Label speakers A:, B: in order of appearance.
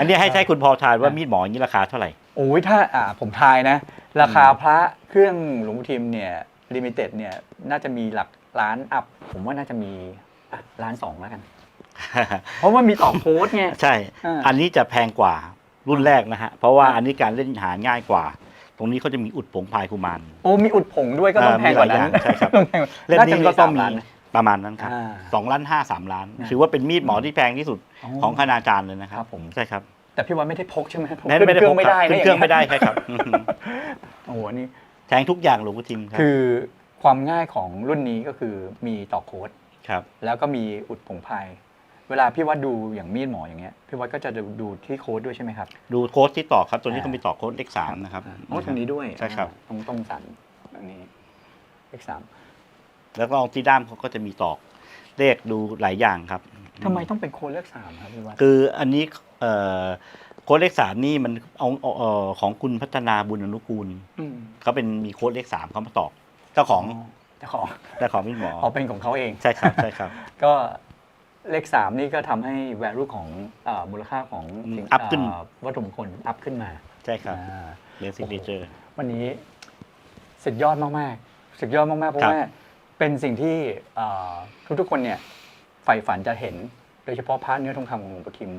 A: อันนี้ให้ใช้คุณพอทายว่ามีดหมออย่างนี้ราคาเท่าไหร่
B: โอ้ยถ้าอ่าผมทายนะ ราคาพระเครื่องหลวงปู่ทิมเนี่ยลิมิเต็ดเนี่ยน่าจะมีหลักล้านอัพ ผมว่าน่าจะมีอะล้านสองแล้วกัน เพราะว่ามีต่อโค้ดไง
A: ใช่
B: อ่า
A: อันนี้จะแพงกว่ารุ่นแรกนะฮะ เพราะว่าอันนี้การเล่นหาง่ายกว่า ตรงนี้เขาจะมีอุดผงพายกุมาร
B: โอ้มีอุดผงด้วยก็ต้อง
A: เออ
B: แพงกว่านั้น
A: มีหลายอย่างใช่ครับ
B: ต้องแพงกว่า
A: เล่ม
B: น่าจะ
A: นี้ก็ต้องมี
B: สาล้านนะ
A: ประมาณนั้นครับ
B: อ่า
A: สองล้านห้าสามล้าน
B: นะ
A: ถือว่าเป็นมีดหมอที่แพงที่สุด
B: อ๋อ
A: ของคณาจารย์เลยนะครั
B: ครับบผม
A: ใช่ครับ
B: แต่พี่วันไม่ได้พกใช่ไหมผม
A: แม้
B: ขึ้น
A: ไม่ได้
B: เครื่
A: พ
B: อกงไม่
A: ครับ
B: ได้
A: ขึ้น
B: นะ
A: เครื่อง
B: ย่า
A: ไม่ได้ใช่ครับ
B: โอ้โหอันนี่
A: แทงทุกอย่างหลวงพ่อทิมครับ
B: คือความง่ายของรุ่นนี้ก็คือมีต่อโค้ด
A: ครับ
B: แล้วก็มีอุดผงพาย เวลาพี่วัดดูอย่างมีดหมออย่างเงี้ย พี่วัดก็จะดูดูที่โค้ดด้วยใช่ไหมครับ
A: ดูโค้ดที่ต่อครับตัวนี้
B: อ่า
A: ก็มีต่อโค้ดเลขสามนะครับ
B: อ๋อตรงนี้ด้วย
A: ใช่ครับ
B: ตรงตรงสันอันนี้เลขสาม
A: แล้วก็ที่ด้ามเขาก็จะมีตอกเลขดูหลายอย่างครับ
B: ทำไมต้องเป็นโค้ดเลขสามครับพี่วัด
A: คืออันนี้เอ่อโค้ดเลขสามนี่มันเอาเอาเอ่อของคุณพัฒนาบุญอนุกูล
B: ม
A: เขาเป็นมีโค้ดเลขสามเขามาตอกเจ้าของ
B: เจ้าของ
A: เจ้าของมีดหมอ
B: เอาเป็นของเขาเอง
A: ใช่ครับใช่ครับ
B: ก็เลขสามนี่ก็ทำให้ value ของเออมูลค่าของ
A: อืม
B: สิ่ง
A: up ขึ้น
B: เอ่อวัตถุมงคลอัพขึ้นมา
A: ใช่ครับ
B: อ่า
A: เรียนซิกเนเจอร์
B: วันนี้สุดยอดมากๆสุดยอดมากๆเพราะ
A: ครับ
B: ว่า เป็นสิ่งที่ทุกๆคนเนี่ยใฝ่ฝันจะเห็น โดยเฉพาะพระเนื้อทองคำของหลวงปู่ทิม